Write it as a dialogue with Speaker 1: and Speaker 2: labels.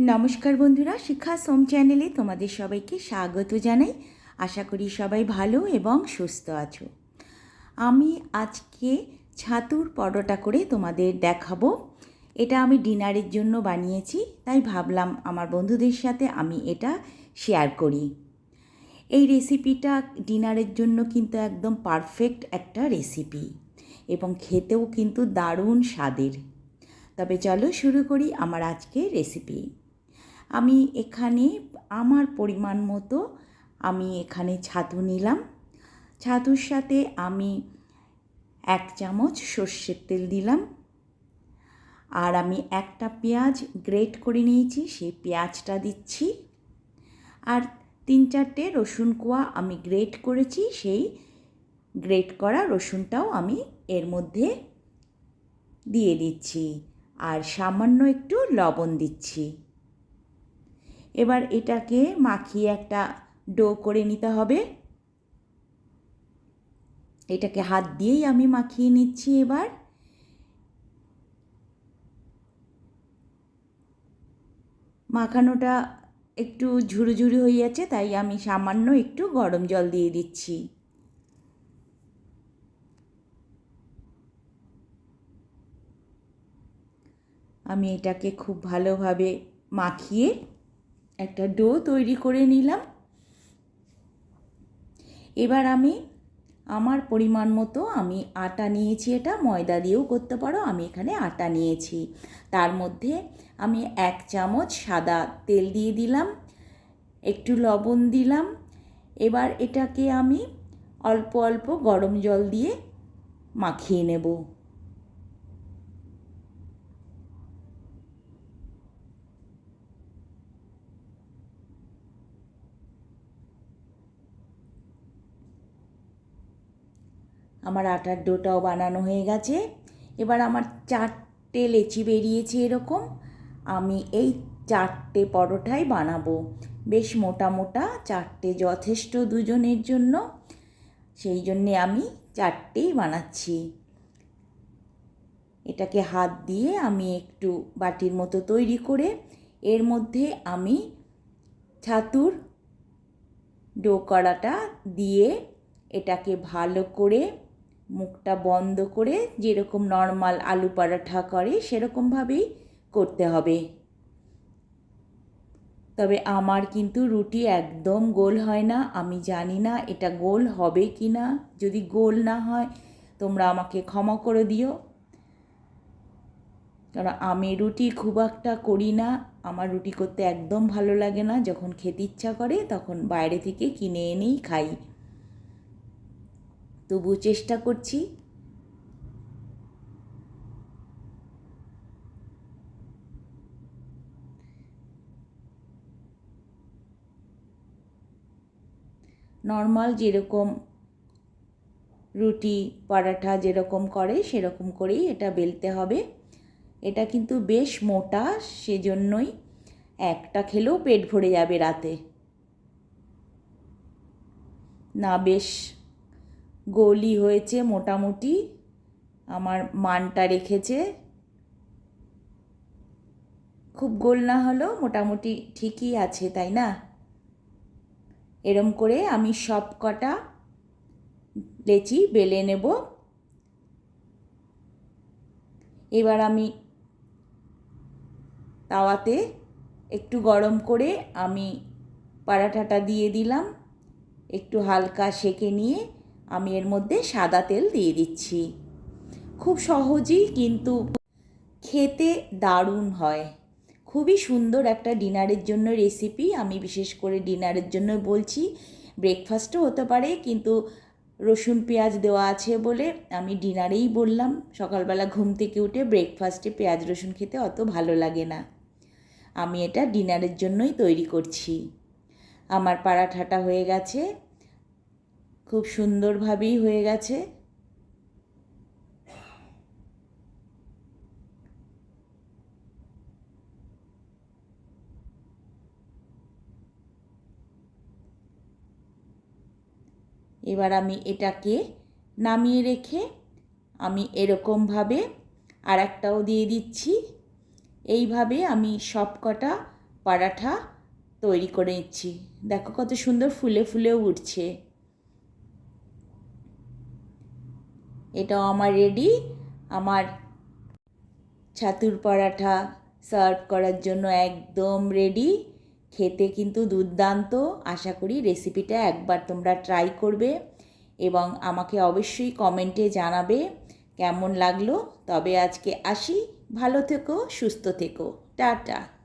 Speaker 1: নমস্কার বন্ধুরা শিক্ষা সোম চ্যানেলে তোমাদের সবাইকে স্বাগত জানাই। আশা করি সবাই ভালো এবং সুস্থ আছো। আমি আজকে ছাতুর পরোটা করে তোমাদের দেখাবো। এটা আমি ডিনারের জন্য বানিয়েছি, তাই ভাবলাম আমার বন্ধুদের সাথে আমি এটা শেয়ার করি। এই রেসিপিটা ডিনারের জন্য কিন্তু একদম পারফেক্ট একটা রেসিপি এবং খেতেও কিন্তু দারুণ স্বাদের। তবে চলো শুরু করি আমার আজকে রেসিপি। আমি এখানে আমার পরিমাণ মতো আমি এখানে ছাতু নিলাম। ছাতুর সাথে আমি এক চামচ সর্ষের তেল দিলাম। আর আমি একটা পেঁয়াজ গ্রেট করে নিয়েছি, সেই পেঁয়াজটা দিচ্ছি। আর তিন চারটে রসুন কোয়া আমি গ্রেট করেছি, সেই গ্রেট করা রসুনটাও আমি এর মধ্যে দিয়ে দিচ্ছি। আর সামান্য একটু লবণ দিচ্ছি। এবার এটাকে মাখিয়ে একটা ডো করে নিতে হবে। এটাকে হাত দিয়েই আমি মাখিয়ে নিচ্ছি এবার। মাখানোটা একটু ঝুরু ঝুরু হয়ে যাচ্ছে তাই আমি সামান্য একটু গরম জল দিয়ে দিচ্ছি। আমি এটাকে খুব ভালোভাবে মাখিয়ে একটা ডো তৈরি করে নিলাম। এবার আমি আমার পরিমাণ মতো আমি আটা নিয়েছি এটা, ময়দা দিয়েও করতে পারো, আমি এখানে আটা নিয়েছি। তার মধ্যে আমি এক চামচ সাদা তেল দিয়ে দিলাম, একটু লবণ দিলাম। এবার এটাকে আমি অল্প অল্প গরম জল দিয়ে মাখিয়ে নেব। আমার আটার ডোটাও বানানো হয়ে গেছে। এবার আমার চারটে লেচি বেরিয়েছে এরকম। আমি এই চারটে পরোটাই বানাবো। বেশ মোটা মোটা, চারটে যথেষ্ট দুজনের জন্য। সেই জন্যে আমি চারটেই বানাচ্ছি। এটাকে হাত দিয়ে আমি একটু বাটির মতো তৈরি করে, এর মধ্যে আমি ছাতুর ডো দিয়ে এটাকে ভালো করে মুখটা বন্ধ করে যেরকম নর্মাল আলু পরাঠা করে সেরকমভাবেই করতে হবে। তবে আমার কিন্তু রুটি একদম গোল হয় না। আমি জানি না এটা গোল হবে কি না যদি গোল না হয়, তোমরা আমাকে ক্ষমা করে দিও। কারণ আমি রুটি খুব একটা করি না। আমার রুটি করতে একদম ভালো লাগে না। যখন খেতে ইচ্ছা করে, তখন বাইরে থেকে কিনে এনেই খাই। তবু চেষ্টা করছি। নর্মাল যেরকম রুটি, পরাঠা যেরকম করে, সেরকম করেই এটা বেলতে হবে। এটা কিন্তু বেশ মোটা, সেজন্যই একটা খেলেও পেট ভরে যাবে রাতে। না, বেশ গোলই হয়েছে মোটামুটি। আমার মানটা রেখেছে। খুব গোল না হলেও মোটামুটি ঠিকই আছে, তাই না? এরম করে আমি সব কটা লেচি বেলে নেব। এবার আমি তাওয়াতে একটু গরম করে আমি পরাঠাটা দিয়ে দিলাম। একটু হালকা সেকে নিয়ে আমি এর মধ্যে সাদা তেল দিয়ে দিচ্ছি। খুব সহজই কিন্তু খেতে দারুণ হয়। খুবই সুন্দর একটা ডিনারের জন্য রেসিপি আমি বিশেষ করে ডিনারের জন্য বলছি ব্রেকফাস্টও হতে পারে, কিন্তু রসুন পেঁয়াজ দেওয়া আছে বলে আমি ডিনারেই বললাম, সকালবেলা ঘুম থেকে উঠে ব্রেকফাস্টে পেঁয়াজ রসুন খেতে অত ভালো লাগে না। আমি এটা ডিনারের জন্যই তৈরি করছি। আমার পারাঠাটা হয়ে গেছে। খুব সুন্দরভাবেই হয়ে গেছে। এবার আমি এটাকে নামিয়ে রেখে আমি এরকমভাবে আর একটাও দিয়ে দিচ্ছি। এইভাবে আমি সব কটা পরাঠা তৈরি করে নিচ্ছি। দেখো কত সুন্দর ফুলে ফুলে উঠছে। এটাও আমার রেডি আমার ছাতুর পরাঠা সার্ভ করার জন্য একদম রেডি খেতে কিন্তু দুর্দান্ত। আশা করি রেসিপিটা একবার তোমরা ট্রাই করবে এবং আমাকে অবশ্যই কমেন্টে জানাবে কেমন লাগল। তবে আজকে আসি। ভালো থেকো, সুস্থ থেকো। টাটা।